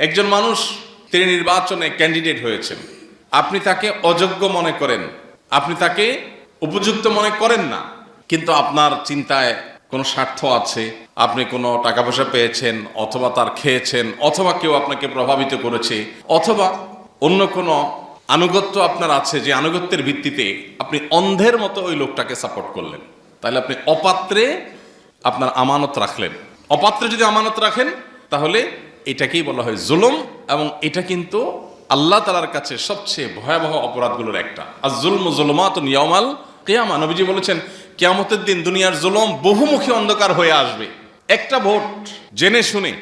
একজন মানুষ, তিনি নির্বাচনে ক্যান্ডিডেট হয়েছেন। আপনি তাকে অযোগ্য মনে করেন। আপনি তাকে উপযুক্ত মনে করেন না। কিন্তু আপনার চিন্তায় কোনো স্বার্থ আছে, আপনি কোনো টাকা পয়সা পেয়েছেন, অথবা তার খেয়েছেন, অথবা কেউ আপনাকে প্রভাবিত করেছে, অথবা অন্য কোনো আনুগত্য আপনার আছে যে আনুগত্যের ভিত্তিতে আপনি অন্ধের মতো ওই লোকটাকে সাপোর্ট করলেন। তাহলে আপনি অপাত্রে আপনার আমানত রাখলেন। অপাত্রে যদি আমানত রাখেন, তাহলে এটাকেই বলা হয় জুলুম এবং এটা কিন্তু আল্লাহ তালার কাছে সবচেয়ে ভয়াবহ অপরাধগুলোর একটা। আর জুলম জুলমাত নিয়মাল কেয়ামা। নবীজি বলেছেন, কেয়ামতের দিন দুনিয়ার জুলম বহুমুখী অন্ধকার হয়ে আসবে। একটা ভোট জেনে শুনে,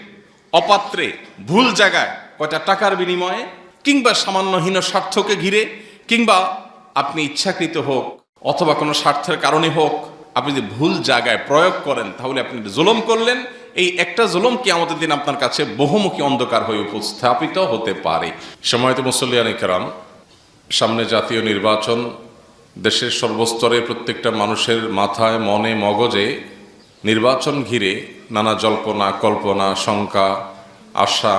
অপাত্রে, ভুল জায়গায় কয়টা টাকার বিনিময়ে কিংবা সামান্যহীন স্বার্থকে ঘিরে কিংবা আপনি ইচ্ছাকৃত হোক অথবা কোনো স্বার্থের কারণে হোক, আপনি যদি ভুল জায়গায় প্রয়োগ করেন, তাহলে আপনি জুলম করলেন এই একটা জুলুম কি আমাদের দিন আপনার কাছে বহুমুখী অন্ধকার হয়ে উপস্থাপিত হতে পারে। সময়ত মুসল্লিয়ান কেরাম, সামনে জাতীয় নির্বাচন, দেশের সর্বস্তরে প্রত্যেকটা মানুষের মাথায়, মনে, মগজে নির্বাচন ঘিরে নানা জল্পনা, কল্পনা, শঙ্কা, আশা,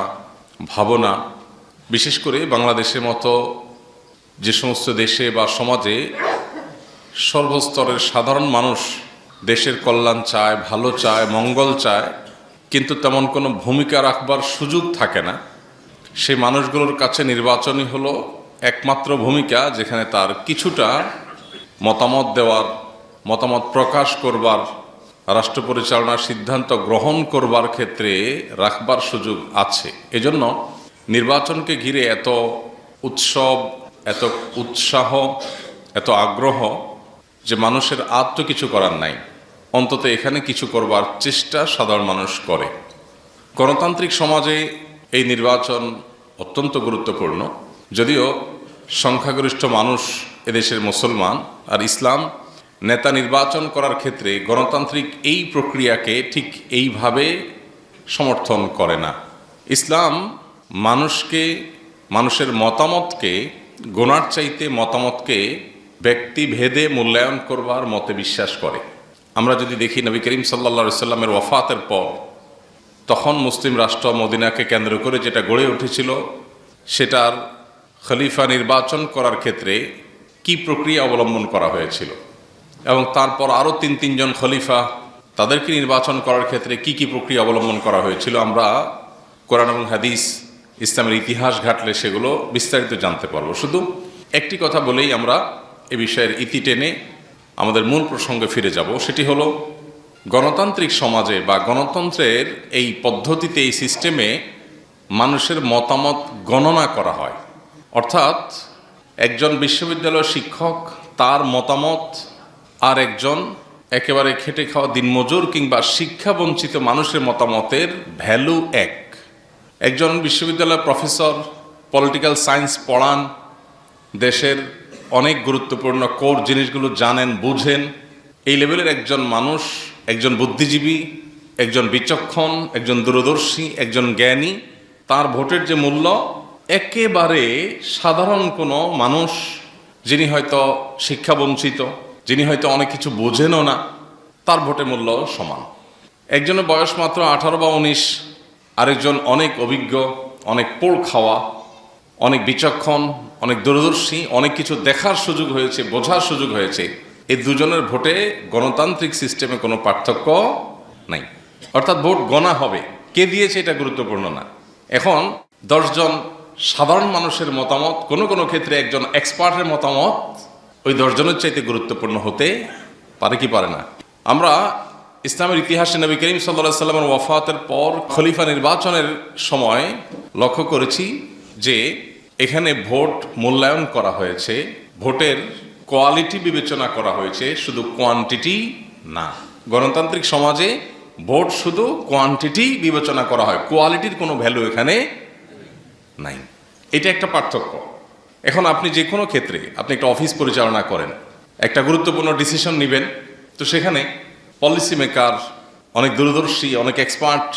ভাবনা, বিশেষ করে বাংলাদেশের মতো যে সমস্ত দেশে বা সমাজে সর্বস্তরের সাধারণ মানুষ দেশের কল্যাণ চায়, ভালো চায়, মঙ্গল চায় কিন্তু তেমন কোনো ভূমিকা রাখবার সুযোগ থাকে না। সেই মানুষগুলোর কাছে নির্বাচনই হলো একমাত্র ভূমিকা যেখানে তার কিছুটা মতামত দেওয়ার, মতামত প্রকাশ করবার, রাষ্ট্র পরিচালনার সিদ্ধান্ত গ্রহণ করবার ক্ষেত্রে রাখবার সুযোগ আছে। এজন্য নির্বাচনকে ঘিরে এত উৎসব, এত উৎসাহ, এত আগ্রহ যে মানুষের আর তো কিছু করার নাই। অন্তত এখানে কিছু করবার চেষ্টা সাধারণ মানুষ করে। গণতান্ত্রিক সমাজে এই নির্বাচন অত্যন্ত গুরুত্বপূর্ণ। যদিও সংখ্যাগরিষ্ঠ মানুষ এদেশের মুসলমান আর ইসলাম নেতা নির্বাচন করার ক্ষেত্রে গণতান্ত্রিক এই প্রক্রিয়াকে ঠিক এইভাবে সমর্থন করে না। ইসলাম মানুষকে, মানুষের মতামতকে, গোনার চাইতে মতামতকে, ব্যক্তিভেদে মূল্যায়ন করবার মতে বিশ্বাস করে। আমরা যদি দেখি নবী করিম সাল্লা সাল্লামের ওয়াফাতের পর, তখন মুসলিম রাষ্ট্র মদিনাকে কেন্দ্র করে যেটা গড়ে উঠেছিল, সেটার খলিফা নির্বাচন করার ক্ষেত্রে কি প্রক্রিয়া অবলম্বন করা হয়েছিল? এবং তারপর আরও তিন, তিনজন খলিফা তাদেরকে নির্বাচন করার ক্ষেত্রে কি কি প্রক্রিয়া অবলম্বন করা হয়েছিল আমরা কোরআন এবং হাদিস, ইসলামের ইতিহাস ঘাটলে সেগুলো বিস্তারিত জানতে পারব। শুধু একটি কথা বলেই আমরা এ বিষয়ের ইতি টেনে আমাদের মূল প্রসঙ্গে ফিরে যাব, সেটি হলো গণতান্ত্রিক সমাজে বা গণতন্ত্রের এই পদ্ধতিতে, এই সিস্টেমে মানুষের মতামত গণনা করা হয়। অর্থাৎ একজন বিশ্ববিদ্যালয় শিক্ষক, তার মতামত আর একজন একেবারে খেটে খাওয়া দিনমজুর কিংবা শিক্ষাবঞ্চিত মানুষের মতামতের ভ্যালু এক। একজন বিশ্ববিদ্যালয়ের প্রফেসর, পলিটিক্যাল সায়েন্স পড়ান, দেশের অনেক গুরুত্বপূর্ণ কোর জিনিসগুলো জানেন, বুঝেন। এই লেভেলের একজন মানুষ, একজন বুদ্ধিজীবী, একজন বিচক্ষণ, একজন দূরদর্শী, একজন জ্ঞানী, তার ভোটের যে মূল্য, একেবারে সাধারণ কোনো মানুষ, যিনি হয়তো শিক্ষাবঞ্চিত যিনি হয়তো অনেক কিছু বোঝেনও না, তার ভোটের মূল্য সমান। একজনের বয়স মাত্র আঠারো বা উনিশ, আরেকজন অনেক অভিজ্ঞ, অনেক পোড় খাওয়া অনেক বিচক্ষণ, অনেক দূরদর্শী, অনেক কিছু দেখার সুযোগ হয়েছে, বোঝার সুযোগ হয়েছে। এই দুজনের ভোটে গণতান্ত্রিক সিস্টেমে কোনো পার্থক্য নাই। অর্থাৎ ভোট গণা হবে। কে দিয়েছে এটা গুরুত্বপূর্ণ না। এখন দশজন সাধারণ মানুষের মতামত, কোনো কোনো ক্ষেত্রে একজন এক্সপার্টের মতামত, ওই দশজনের চাইতে গুরুত্বপূর্ণ হতে পারে কি পারে না। আমরা ইসলামের ইতিহাসে নবী করিম সাল্লা সাল্লামের ওয়াফাতের পর খলিফা নির্বাচনের সময় লক্ষ্য করেছি যে এখানে ভোট মূল্যায়ন করা হয়েছে, ভোটের কোয়ালিটি বিবেচনা করা হয়েছে, শুধু কোয়ান্টিটি না। গণতান্ত্রিক সমাজে ভোট শুধু কোয়ান্টিটি বিবেচনা করা হয় কোয়ালিটির কোনো ভ্যালু এখানে নাই। এটা একটা পার্থক্য। এখন আপনি যে কোনো ক্ষেত্রে আপনি একটা অফিস পরিচালনা করেন, একটা গুরুত্বপূর্ণ ডিসিশন নেবেন, তো সেখানে পলিসি মেকার অনেক দূরদর্শী, অনেক এক্সপার্ট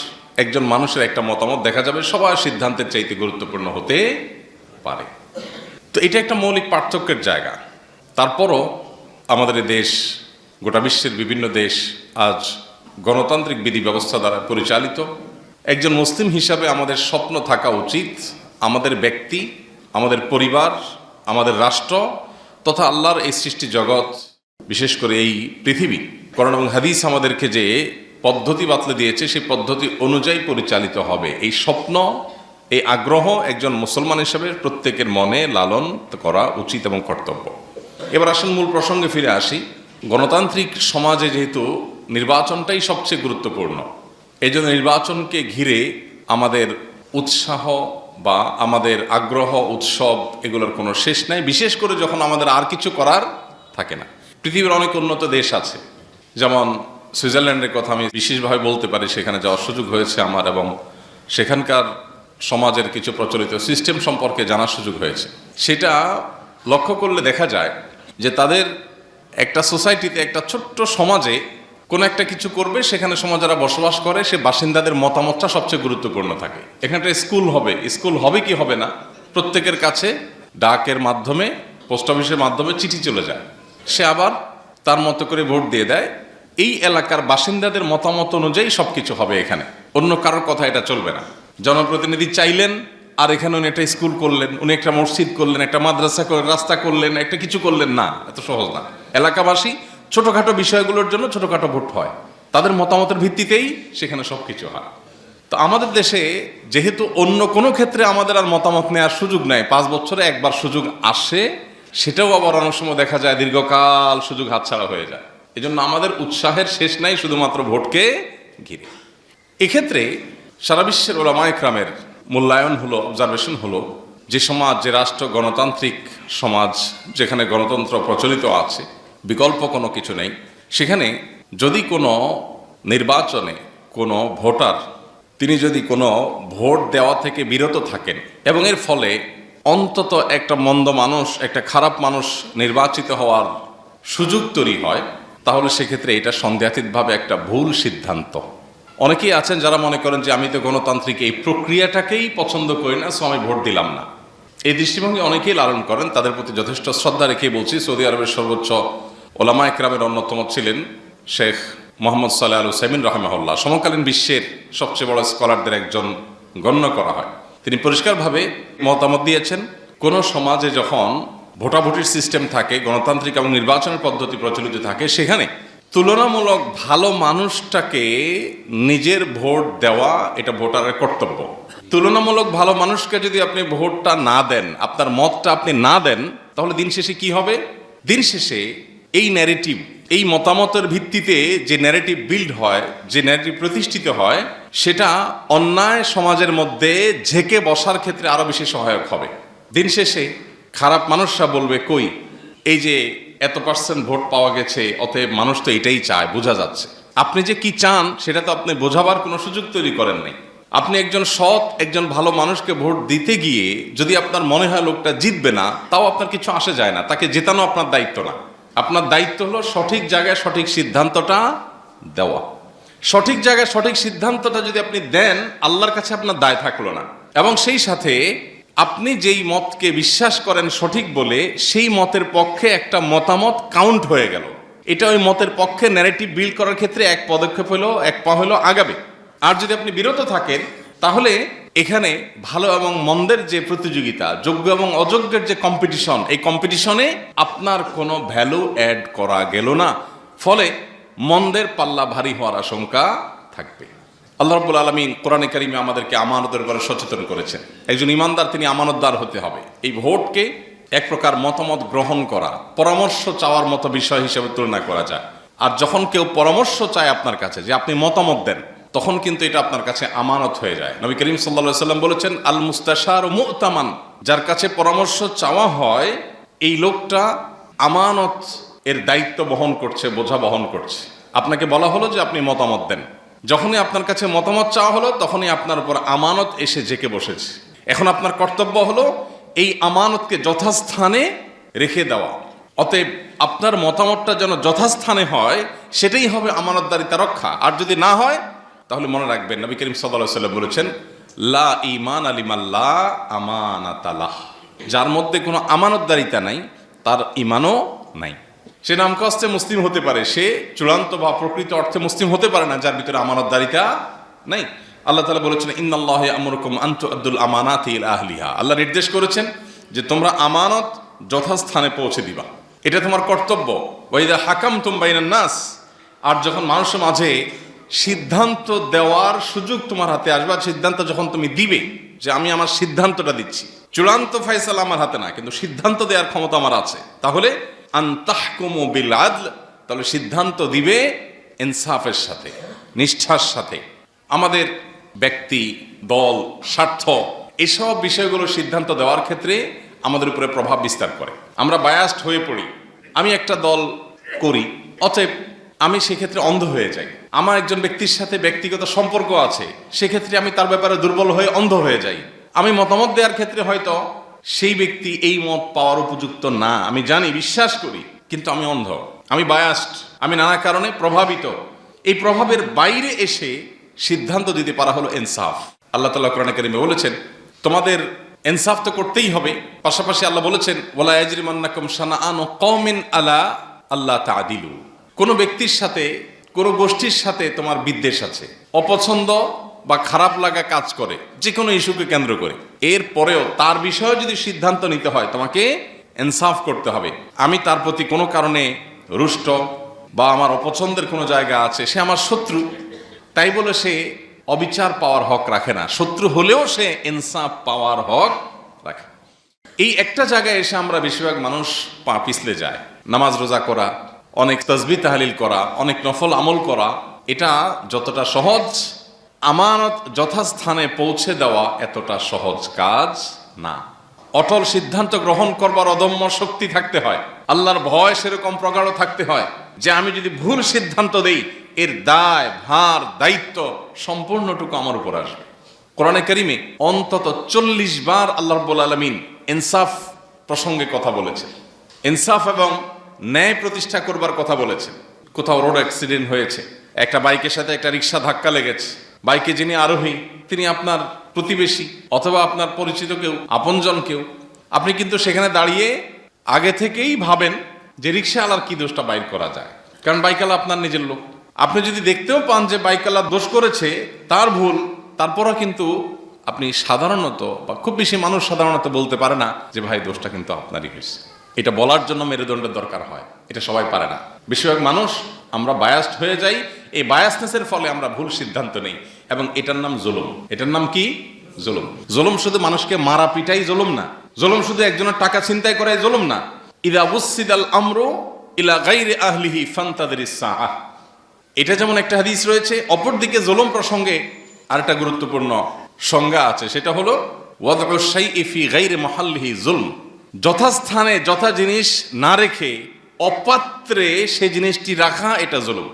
একজন মানুষের একটা মতামত দেখা যাবে, সবার সিদ্ধান্তের চাইতে গুরুত্বপূর্ণ হতে পারে। তো এটা একটা মৌলিক পার্থক্যের জায়গা। তারপরও আমাদের দেশ, গোটা বিশ্বের বিভিন্ন দেশ আজ গণতান্ত্রিক বিধি ব্যবস্থা দ্বারা পরিচালিত। একজন মুসলিম হিসাবে আমাদের স্বপ্ন থাকা উচিত আমাদের ব্যক্তি, আমাদের পরিবার, আমাদের রাষ্ট্র তথা আল্লাহর এই সৃষ্টি জগৎ, বিশেষ করে এই পৃথিবী। করণ এবং হাদিস আমাদেরকে যে পদ্ধতি বাতলে দিয়েছে, সেই পদ্ধতি অনুযায়ী পরিচালিত হবে। এই স্বপ্ন এই আগ্রহ একজন মুসলমান হিসাবে প্রত্যেকের মনে লালন করা উচিত এবং কর্তব্য। এবার আসল মূল প্রসঙ্গে ফিরে আসি। গণতান্ত্রিক সমাজে যেহেতু নির্বাচনটাই সবচেয়ে গুরুত্বপূর্ণ এই জন্য নির্বাচনকে ঘিরে আমাদের উৎসাহ বা আমাদের আগ্রহ, উৎসব এগুলোর কোনো শেষ নাই, বিশেষ করে যখন আমাদের আর কিছু করার থাকে না। পৃথিবীর অনেক উন্নত দেশ আছে, যেমন সুইজারল্যান্ডের কথা আমি বিশেষভাবে বলতে পারি, সেখানে যাওয়ার সুযোগ হয়েছে আমার এবং সেখানকার সমাজের কিছু প্রচলিত সিস্টেম সম্পর্কে জানার সুযোগ হয়েছে। সেটা লক্ষ্য করলে দেখা যায় যে তাদের একটা সোসাইটিতে একটা ছোট্ট সমাজে কোনো একটা কিছু করবে, সেখানে সমাজ যারা বসবাস করে, সে বাসিন্দাদের মতামতটা সবচেয়ে গুরুত্বপূর্ণ থাকে। এখানটা স্কুল হবে। স্কুল হবে কি হবে না? প্রত্যেকের কাছে ডাকের মাধ্যমে পোস্ট অফিসের মাধ্যমে চিঠি চলে যায়। সে আবার তার মতো করে ভোট দিয়ে দেয়। এই এলাকার বাসিন্দাদের মতামত অনুযায়ী সব কিছু হবে এখানে। অন্য কারোর কথা এটা চলবে না। জনপ্রতিনিধি চাইলেন, আর এখানে উনি একটা স্কুল করলেন, উনি একটা মসজিদ করলেন, একটা মাদ্রাসা করলেন রাস্তা করলেন, একটা কিছু করলেন। না, এত সহজ না। এলাকাবাসী ছোটোখাটো বিষয়গুলোর জন্য ছোটোখাটো ভোট হয়। তাদের মতামতের ভিত্তিতেই সেখানে সব কিছু হয়। তো আমাদের দেশে যেহেতু অন্য কোনো ক্ষেত্রে আমাদের আর মতামত নেওয়ার সুযোগ নেই, পাঁচ বছরে একবার সুযোগ আসে, সেটাও আবার অনেক সময় দেখা যায়, দীর্ঘকাল সুযোগ হাতছাড়া হয়ে যায়। এজন্য আমাদের উৎসাহের শেষ নাই শুধুমাত্র ভোটকে ঘিরে। এক্ষেত্রে সারা বিশ্বের ওলামা একরামের মূল্যায়ন হলো অবজারভেশন হলো, যে সমাজ, যে রাষ্ট্র, গণতান্ত্রিক সমাজ যেখানে গণতন্ত্র প্রচলিত আছে, বিকল্প কোনো কিছু নেই, সেখানে যদি কোনো নির্বাচনে কোনো ভোটার, তিনি যদি কোনো ভোট দেওয়া থেকে বিরত থাকেন, এবং এর ফলে অন্তত একটা মন্দ মানুষ, একটা খারাপ মানুষ নির্বাচিত হওয়ার সুযোগ তৈরি হয়, তাহলে সেক্ষেত্রে এটা সন্দেহাতীতভাবে একটা ভুল সিদ্ধান্ত। অনেকেই আছেন যারা মনে করেন যে আমি তো গণতান্ত্রিক, এই প্রক্রিয়াটাকেই পছন্দ করি না সো আমি ভোট দিলাম না। এই দৃষ্টিভঙ্গি অনেকেই লালন করেন, তাদের প্রতি যথেষ্ট শ্রদ্ধা রেখেই বলছি, সৌদি আরবের সর্বোচ্চ ওলামা একরামের অন্যতম ছিলেন শেখ মোহাম্মদ সাল্লাহ আলু সাইমিন রহমাহুল্লাহ। সমকালীন বিশ্বের সবচেয়ে বড় স্কলারদের একজন গণ্য করা হয়। তিনি পরিষ্কারভাবে মতামত দিয়েছেন, কোনো সমাজে যখন ভোটাভুটির সিস্টেম থাকে, গণতান্ত্রিক এবং নির্বাচনের পদ্ধতি প্রচলিত থাকে, সেখানে তুলনামূলক ভালো মানুষটাকে নিজের ভোট দেওয়া এটা ভোটারের কর্তব্য। তুলনামূলক ভালো মানুষকে যদি আপনি ভোটটা না দেন, আপনার মতটা আপনি না দেন, তাহলে দিন শেষে কি হবে? দিন শেষে এই ন্যারেটিভ এই মতামতের ভিত্তিতে যে ন্যারেটিভ বিল্ড হয়, যে ন্যারেটিভ প্রতিষ্ঠিত হয়, সেটা অন্যায় সমাজের মধ্যে ঝেঁকে বসার ক্ষেত্রে আরও বেশি সহায়ক হবে। দিন শেষে খারাপ মানুষরা বলবে, কই, এই যে এত পার্সেন্ট ভোট পাওয়া গেছে, অতএব মানুষ তো এটাই চায়, বোঝা যাচ্ছে। আপনি যে কি চান, সেটা তো আপনি বোঝাবার কোনো সুযোগ তৈরি করেন নাই। আপনি একজন সৎ, একজন ভালো মানুষকে ভোট দিতে গিয়ে যদি আপনার মনে হয় লোকটা জিতবে না, তাও আপনার কিছু আসে যায় না, তাকে জেতানো আপনার দায়িত্ব না। আপনার দায়িত্ব হলো সঠিক জায়গায় সঠিক সিদ্ধান্তটা দেওয়া। সঠিক জায়গায় সঠিক সিদ্ধান্তটা যদি আপনি দেন, আল্লাহর কাছে আপনার দায় থাকল না। এবং সেই সাথে আপনি যেই মতকে বিশ্বাস করেন সঠিক বলে, সেই মতের পক্ষে একটা মতামত কাউন্ট হয়ে গেল। এটা ওই মতের পক্ষে ন্যারেটিভ বিল্ড করার ক্ষেত্রে এক পদক্ষেপ হলো, এক পা হলো আগাবে। আর যদি আপনি বিরত থাকেন, তাহলে এখানে ভালো এবং মন্দের যে প্রতিযোগিতা, যোগ্য এবং অযোগ্যের যে কম্পিটিশন এই কম্পিটিশনে আপনার কোনো ভ্যালু অ্যাড করা গেল না। ফলে মন্দের পাল্লা ভারী হওয়ার আশঙ্কা থাকবে। আল্লাহ রব্বুল আলমিন কোরআনে কারিমে আমাদেরকে আমানতের ব্যাপারে সচেতন করেছেন। একজন ইমানদার, তিনি আমানতদার হতে হবে। এই ভোটকে এক প্রকার মতামত গ্রহণ করা, পরামর্শ চাওয়ার মতো বিষয় হিসেবে তুলনা করা যায়। আর যখন কেউ পরামর্শ চায় আপনার কাছে যে আপনি মতামত দেন, তখন কিন্তু এটা আপনার কাছে আমানত হয়ে যায়। নবী করিম সাল্লা সাল্লাম বলেছেন আল মুস্তাশার মুতামান যার কাছে পরামর্শ চাওয়া হয়, এই লোকটা আমানত এর দায়িত্ব বহন করছে, বোঝা বহন করছে। আপনাকে বলা হলো যে আপনি মতামত দেন। যখনই আপনার কাছে মতামত চাওয়া হলো, তখনই আপনার উপর আমানত এসে জেকে বসেছে। এখন আপনার কর্তব্য হলো এই আমানতকে যথাস্থানে রেখে দেওয়া। অতএব আপনার মতামতটা যেন যথাস্থানে হয়, সেটাই হবে আমানতদারিতা রক্ষা। আর যদি না হয়, তাহলে মনে রাখবেন, নবী করিম সাল্লাম বলেছেন, লা ইমান আলিমাল্লা আমানাতালাহ যার মধ্যে কোনো আমানতদারিতা নাই, তার ইমানও নাই। সে নাম কষ্টে মুসলিম হতে পারে। সে চূড়ান্ত বা প্রকৃত অর্থে মুসলিম হতে পারে না, যার ভিতরে আমানত আমানতদারিতা নাই। আল্লাহ তালা বলেছেন, ইন্নাল্লাহ আমরকুম আন্তু আব্দুল আমানাত আহলিহা। আল্লাহ নির্দেশ করেছেন যে তোমরা আমানত যথাস্থানে পৌঁছে দিবা। এটা তোমার কর্তব্য। ওইদা হাকাম তুম বাইনান নাস, আর যখন মানুষের মাঝে সিদ্ধান্ত দেওয়ার সুযোগ তোমার হাতে আসবে, আর সিদ্ধান্ত যখন তুমি দিবে যে আমি আমার সিদ্ধান্তটা দিচ্ছি। চূড়ান্ত ফয়সালা আমার হাতে না, কিন্তু সিদ্ধান্ত দেওয়ার ক্ষমতা আমার আছে। তাহলে আন্তাহকুমু বিল আদল, তাহলে সিদ্ধান্ত দিবে ইনসাফের সাথে, নিষ্ঠার সাথে। আমাদের ব্যক্তি, দল, স্বার্থ, এসব বিষয়গুলো সিদ্ধান্ত দেওয়ার ক্ষেত্রে আমাদের উপরে প্রভাব বিস্তার করে। আমরা বায়াস্ট হয়ে পড়ি। আমি একটা দল করি, অতএব আমি সেক্ষেত্রে অন্ধ হয়ে যাই। আমার একজন ব্যক্তির সাথে ব্যক্তিগত সম্পর্ক আছে, সেক্ষেত্রে আমি তার ব্যাপারে দুর্বল হয়ে অন্ধ হয়ে যাই। আমি মতামত দেওয়ার ক্ষেত্রে হয়তো সেই ব্যক্তি এই মত পাওয়ার উপযুক্ত না। আমি জানি, বিশ্বাস করি, কিন্তু আমি অন্ধ, আমি বায়াস্ট আমি নানা কারণে প্রভাবিত। এই প্রভাবের বাইরে এসে সিদ্ধান্ত দিতে পারা হলো ইনসাফ। আল্লাহ তালা কোরআন কারিমে বলেছেন, তোমাদের ইনসাফ তো করতেই হবে। পাশাপাশি আল্লাহ বলেছেন ওলা ইয়াজরিমান্নাকুম শানাআন কওমিন আলা আল্লাহ তাআদিলু। কোন ব্যক্তির সাথে, কোন গোষ্ঠীর সাথে তোমার বিদ্বেষ আছে, অপছন্দ বা খারাপ লাগা কাজ করে যে কোনো ইস্যুকে কেন্দ্র করে। এর পরেও তার বিষয়ে যদি সিদ্ধান্ত নিতে হয়, তোমাকে ইনসাফ করতে হবে। আমি তার প্রতি কোনো কারণে রুষ্ট বা আমার অপছন্দের কোনো জায়গা আছে, সে আমার শত্রু, তাই বলে সে অবিচার পাওয়ার হক রাখে না। শত্রু হলেও সে ইনসাফ পাওয়ার হক রাখে। এই একটা জায়গায় এসে আমরা বেশিরভাগ মানুষ পা পিছলে যায়। নামাজ রোজা করা, অনেক তসবি তাহলিল করা, অনেক নফল আমল করা, এটা যতটা সহজ আমানত যথাস্থানে পৌঁছে দেওয়া এতটা সহজ কাজ না। অটল সিদ্ধান্ত গ্রহণ করবার অদম্য শক্তি থাকতে হয়। আল্লাহর ভয় সেরকম প্রগাঢ় থাকতে হয় যে আমি যদি ভুল সিদ্ধান্ত দেই, এর দায়, ভার, দায়িত্ব সম্পূর্ণটুকু আমার উপর আসবে। কোরআনে কারিমে অন্তত চল্লিশ বার আল্লাহ রব্বুল আলমিন ইনসাফ প্রসঙ্গে কথা বলেছে ইনসাফ এবং ন্যায় প্রতিষ্ঠা করবার কথা বলেছেন। কোথাও রোড অ্যাক্সিডেন্ট হয়েছে, একটা বাইকের সাথে একটা রিক্সা ধাক্কা লেগেছে বাইকে যিনি আরোহী, তিনি আপনার প্রতিবেশী অথবা আপনার পরিচিত কেউ, আপনজন কেউ। আপনি কিন্তু সেখানে দাঁড়িয়ে আগে থেকেই ভাবেন যে রিক্সাওয়ালার কি দোষটা বাইর করা যায়। কারণ বাইকালা আপনার নিজের লোক। আপনি যদি দেখতেও পান যে বাইকালা দোষ করেছে, তার ভুল, তারপরও কিন্তু আপনি সাধারণত বা খুব বেশি মানুষ সাধারণত বলতে পারে না যে, ভাই, দোষটা কিন্তু আপনারই হয়েছে। এটা বলার জন্য মেরুদণ্ডের দরকার হয়। এটা সবাই পারে না। বেশিরভাগ মানুষ আমরা বায়াস্ট হয়ে যাই, এই বায়াসনেসের ফলে আমরা ভুল সিদ্ধান্ত নেই। এবং এটার নাম জুলুম। এটার নাম কি? জুলুম। জুলুম শুধু মানুষকে মারা পিটাই জুলুম না। জুলুম শুধু একজনের টাকা ছিনতাই করাই জুলুম না। ইদা বুসিদাল আমরু ইলা গাইরে আহলিহি ফান্তাদের সাআহ। এটা যেমন একটা হাদিস রয়েছে, অপরদিকে জুলুম প্রসঙ্গে আরেকটা গুরুত্বপূর্ণ সংজ্ঞা আছে। সেটা হলো শাইই ফি গাইরি মাহাল্লিহি জুলম। যথাস্থানে যথা জিনিস না রেখে অপাত্রে সে জিনিসটি রাখা এটা জুলুম।